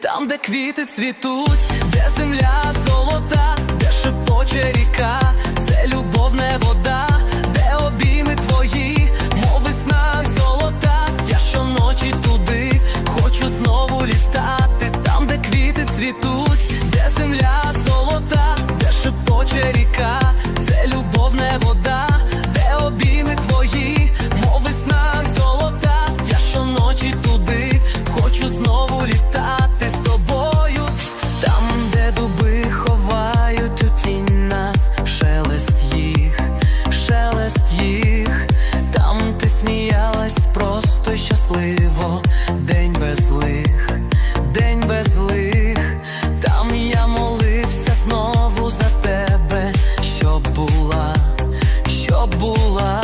Там, де квіти цвітуть, де земля золота, де шепоче ріка, це любов не вода, де обійми твої, мови сна золота, я щоночі туди, хочу знову літати, там, де квіти цвітуть, де земля. була.